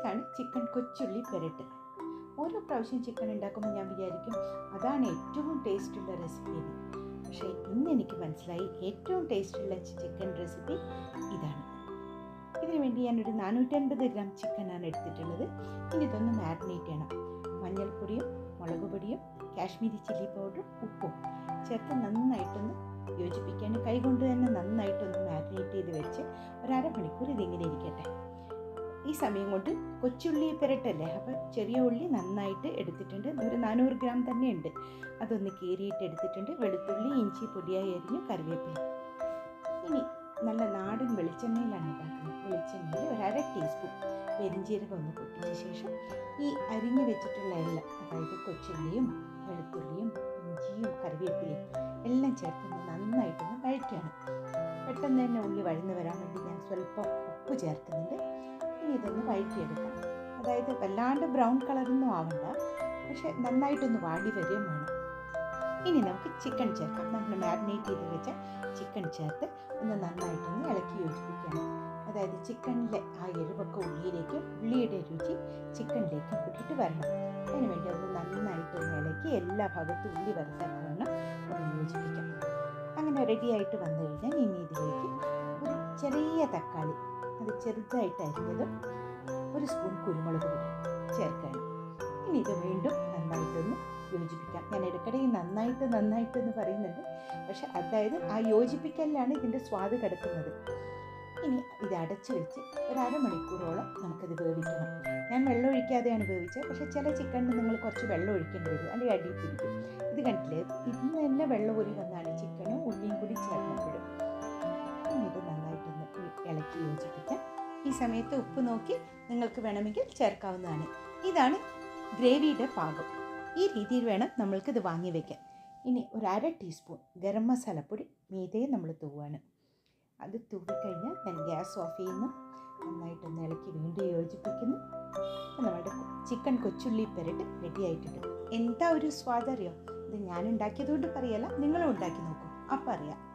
ഇതാണ് ചിക്കൻ കൊച്ചുള്ളി പെരട്ട്. ഓരോ പ്രാവശ്യം ചിക്കൻ ഉണ്ടാക്കുമ്പോൾ ഞാൻ വിചാരിക്കും അതാണ് ഏറ്റവും ടേസ്റ്റുള്ള റെസിപ്പി എന്ന് പക്ഷേ ഇന്ന് എനിക്ക് മനസ്സിലായി ഏറ്റവും ടേസ്റ്റുള്ള ചിക്കൻ റെസിപ്പി ഇതാണ്. ഇതിനു വേണ്ടി ഞാനൊരു നാനൂറ്റൻപത് ഗ്രാം ചിക്കനാണ് എടുത്തിട്ടുള്ളത്. ഇനി ഇതൊന്ന് മാരിനേറ്റ് ചെയ്യണം. മഞ്ഞൾപ്പൊടിയും മുളക് പൊടിയും കാശ്മീരി ചില്ലി പൗഡറും ഉപ്പും ചേർത്ത് നന്നായിട്ടൊന്ന് യോജിപ്പിക്കാൻ കൈകൊണ്ട് തന്നെ നന്നായിട്ടൊന്ന് മാരിനേറ്റ് ചെയ്ത് വെച്ച് ഒരു അരമണിക്കൂർ ഇതിങ്ങനെ ഇരിക്കട്ടെ. ഈ സമയം കൊണ്ട് കൊച്ചുള്ളി പുരട്ടല്ലേ? അപ്പോൾ ചെറിയ ഉള്ളി നന്നായിട്ട് എടുത്തിട്ടുണ്ട്. ഒരു നാനൂറ് ഗ്രാം തന്നെ ഉണ്ട് അതൊന്ന് കീറിയിട്ട് എടുത്തിട്ടുണ്ട്. വെളുത്തുള്ളി ഇഞ്ചി പൊടിയായി അരിഞ്ഞ് കറിവേപ്പില. ഇനി നല്ല നാടൻ വെളിച്ചെണ്ണയിലാണ് ഉണ്ടാക്കുന്നത് വെളിച്ചെണ്ണയിൽ ഒരു അര ടീസ്പൂൺ പെരിഞ്ചീരകം ഒന്ന് പൊട്ടിച്ച ശേഷം ഈ അരിഞ്ഞു വെച്ചിട്ടുള്ള എല്ലാം അതായത് കൊച്ചുള്ളിയും വെളുത്തുള്ളിയും ഇഞ്ചിയും കറിവേപ്പിലയും എല്ലാം ചേർത്ത് നന്നായിട്ടൊന്ന് വഴറ്റുകയാണ്. പെട്ടെന്ന് തന്നെ ഉള്ളി വഴന്നു വരാൻ വേണ്ടി ഞാൻ സ്വല്പം ഉപ്പ് ചേർക്കുന്നുണ്ട്. ഇനി ഇതൊന്ന് വഴറ്റിയെടുക്കാം. അതായത് വല്ലാണ്ട് ബ്രൗൺ കളറൊന്നും ആവണ്ട. പക്ഷെ നന്നായിട്ടൊന്ന് വാടി വരികയും വേണം. ഇനി നമുക്ക് ചിക്കൻ ചേർക്കാം. നമ്മൾ മാരിനേറ്റ് ചെയ്ത് വെച്ച ചിക്കൻ ചേർത്ത് ഒന്ന് നന്നായിട്ടൊന്ന് ഇളക്കി യോജിപ്പിക്കണം. അതായത് ചിക്കനിലെ ആ എരിവൊക്കെ ഉള്ളിയിലേക്ക് ഉള്ളിയുടെ രുചി ചിക്കനിലേക്കും കൂട്ടിയിട്ട് വരണം. അതിന് വേണ്ടി ഒന്ന് നന്നായിട്ടൊന്ന് ഇളക്കി എല്ലാ ഭാഗത്തും ഉള്ളി വറുത്തക്കണം ഒന്ന് യോജിപ്പിക്കാം. അങ്ങനെ റെഡിയായിട്ട് വന്നു കഴിഞ്ഞാൽ ഇനി ഇതിലേക്ക് ഒരു ചെറിയ തക്കാളി അത് ചെറുതായിട്ട് അരിഞ്ഞത് ഒരു സ്പൂൺ കുരുമുളക് പൊടി ചേർക്കണം ഇനി ഇത് വീണ്ടും നന്നായിട്ടൊന്ന് യോജിപ്പിക്കാം. ഞാൻ ഇടയ്ക്കിടെ നന്നായിട്ട് നന്നായിട്ട് എന്ന് പറയുന്നുണ്ട്. പക്ഷെ അതായത് ആ യോജിപ്പിക്കലിലാണ് ഇതിന്റെ സ്വാദ് കിടക്കുന്നത്. ഇനി ഇത് അടച്ചു വെച്ച് ഒരു അരമണിക്കൂറോളം നമുക്കിത് വേവിക്കണം. ഞാൻ വെള്ളം ഒഴിക്കാതെയാണ് വേവിച്ചത്. പക്ഷേ ചില ചിക്കനിൽ നിങ്ങൾ കുറച്ച് വെള്ളം ഒഴിക്കേണ്ടി വരും. അല്ലെങ്കിൽ അടിയിൽ പിടിക്കും. ഇത് കണ്ടില്ലേ? ഇന്ന് തന്നെ വെള്ളം ഊരി വന്നാണ് ചിക്കനും യോജിപ്പിക്കാം ഈ സമയത്ത് ഉപ്പ് നോക്കി നിങ്ങൾക്ക് വേണമെങ്കിൽ ചേർക്കാവുന്നതാണ്. ഇതാണ് ഗ്രേവിയുടെ പാകം. ഈ രീതിയിൽ വേണം നമ്മൾക്കിത് വാങ്ങി വയ്ക്കാൻ ഇനി ഒരു അര ടീസ്പൂൺ ഗരം മസാലപ്പൊടി മീതയെ നമ്മൾ തൂവാണ്. അത് തൂവിക്കഴിഞ്ഞാൽ ഞാൻ ഗ്യാസ് ഓഫ് ചെയ്യുന്നു. നന്നായിട്ടൊന്ന് ഇളക്കി വീണ്ടും യോജിപ്പിക്കുന്നു. നമ്മുടെ ചിക്കൻ കൊച്ചുള്ളി പെരട്ട് റെഡി ആയിട്ടുണ്ട്. എന്താ ഒരു സ്വാദറിയോ? ഇത് ഞാൻ ഉണ്ടാക്കിയതുകൊണ്ട് പറയല്ല നിങ്ങളും ഉണ്ടാക്കി നോക്കൂ. അപ്പം അറിയാം.